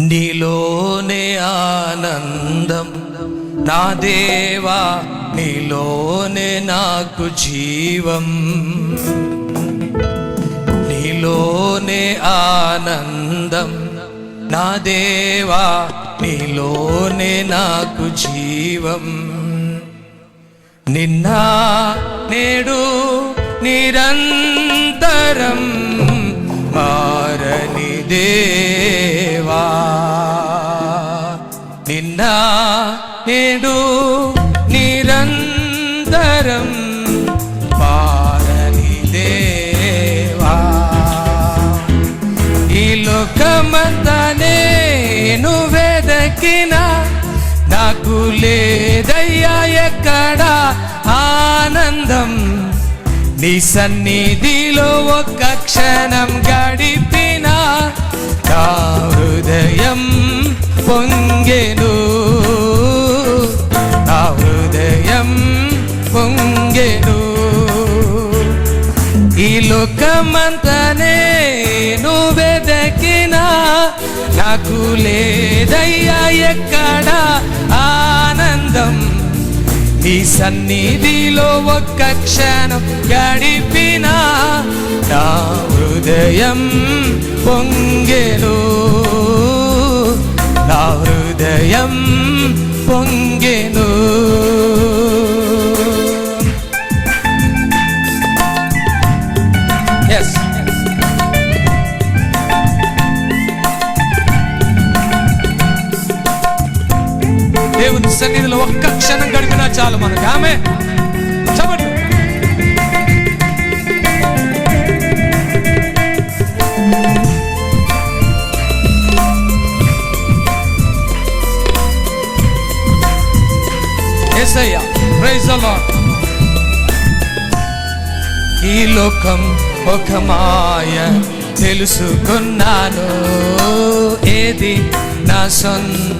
నీలోనే ఆనందం. నా దేవా నీలోనే నాకు జీవం. నీలోనే ఆనందం. నా దేవా నీలోనే నాకు జీవం. నిన్న నేడు నిరంతరం నేడు నిరంతరం పారని దేవా. ఈ లోకమంతా వెదకిన నాకు లేదయ్యా ఎక్కడ ఆనందం. నీ సన్నిధిలో ఒక్క క్షణం గడిపిన నా హృదయం పొంగెను. లోకమంతా నేను వెదకినా నాకు లేదయ్యా ఎక్కడ ఆనందం. నీ సన్నిధిలో ఒక్క క్షణం గడిపినా నా హృదయం పొంగెను. సన్నిధిలో ఒక్క క్షణం గడిపినా చాలు మనకు. ఆమె చెప్పండి యేసయ్యా ప్రైజ్ ఈ లోకం ఒక మాయ తెలుసుకున్నాను. ఏది నా సొంత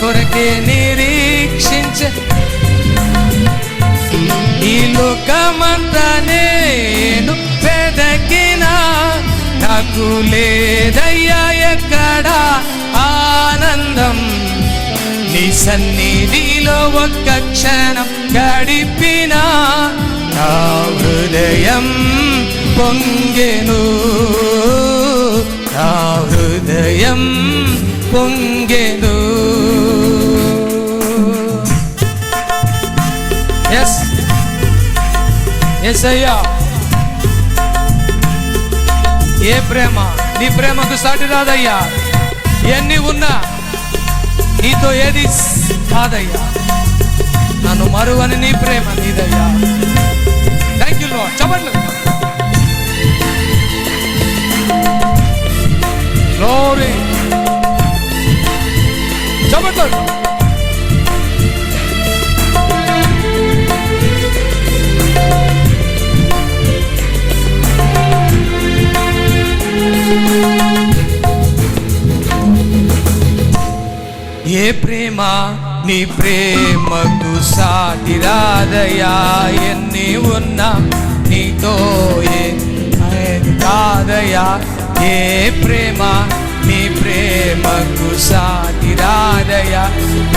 కొరకే నిరీక్షించ. ఈ లోకమంతా నేను వెదకినా నాకు లేదయ్యా ఎక్కడా ఆనందం. నీ సన్నిధిలో ఒక్క క్షణం గడిపినా నా హృదయం పొంగెను. నా హృదయం పొంగెను. ఎస్ ఏ ప్రేమ? నీ ప్రేమకు సాటి రాదయ్యా. ఎన్ని ఉన్నా నీతో ఏది కాదయ్యా. నన్ను మరువని నీ ప్రేమ నీదయ్యా. థ్యాంక్ యూ చెప్పండి. ప్రేమ? నీ ప్రేమకు సాటి రాదయా ఎన్ని ఉన్నా నీతో కాదయా ఏ ప్రేమ? నీ ప్రేమకు సాటి రాదయా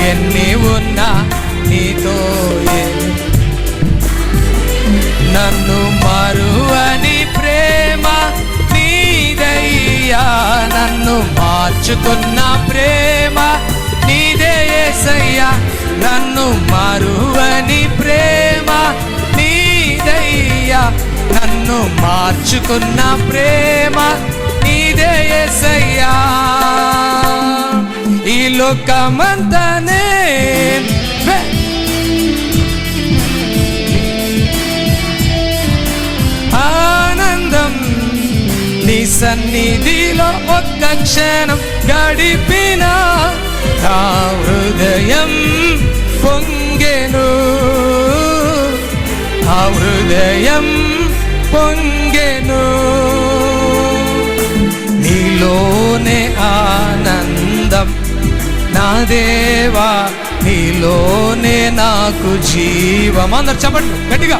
ఎన్ని ఉన్నా నీతో నన్ను మరువని ప్రేమ నీదయ్యా నన్ను మార్చుకున్న ప్రేమ నీదే యేసయ్యా నన్ను మరువని ప్రేమ నీదయ్యా నన్ను మార్చుకున్న ప్రేమ నీదే యేసయ్యా ఈ లోకమంతనే ఆనందం నీ సన్నిధిలో ఒక్క క్షణం గడిపిన నా హృదయం పొంగెను ఆ హృదయం పొంగెను నీలోనే ఆనందం నా దేవా నీలోనే నాకు జీవం అందరు చెప్పండి గట్టిగా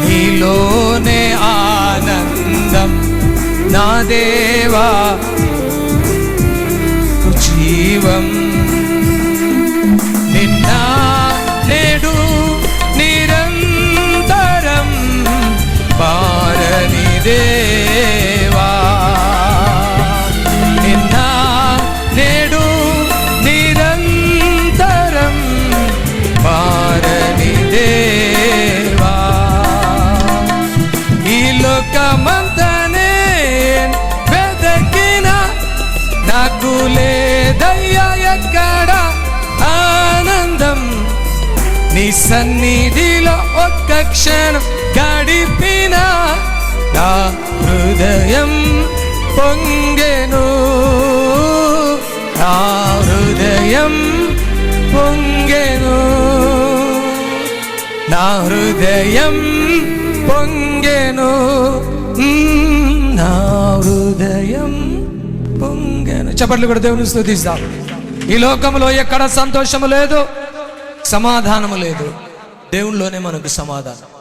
నీలోనే ఆనందం నా దేవా జీవం నీ సన్నిధిలో ఒక్క క్షణం గడిపిన నా హృదయం పొంగెను. నా హృదయం పొంగెను. నా హృదయం పొంగెను. నా హృదయం పొంగెను. చప్పట్లు కూడా దేవుని స్థుతిస్తాం. ఈ లోకంలో ఎక్కడ సంతోషము లేదు. సమాధానము లేదు. దేవునిలోనే మనకు సమాధానం.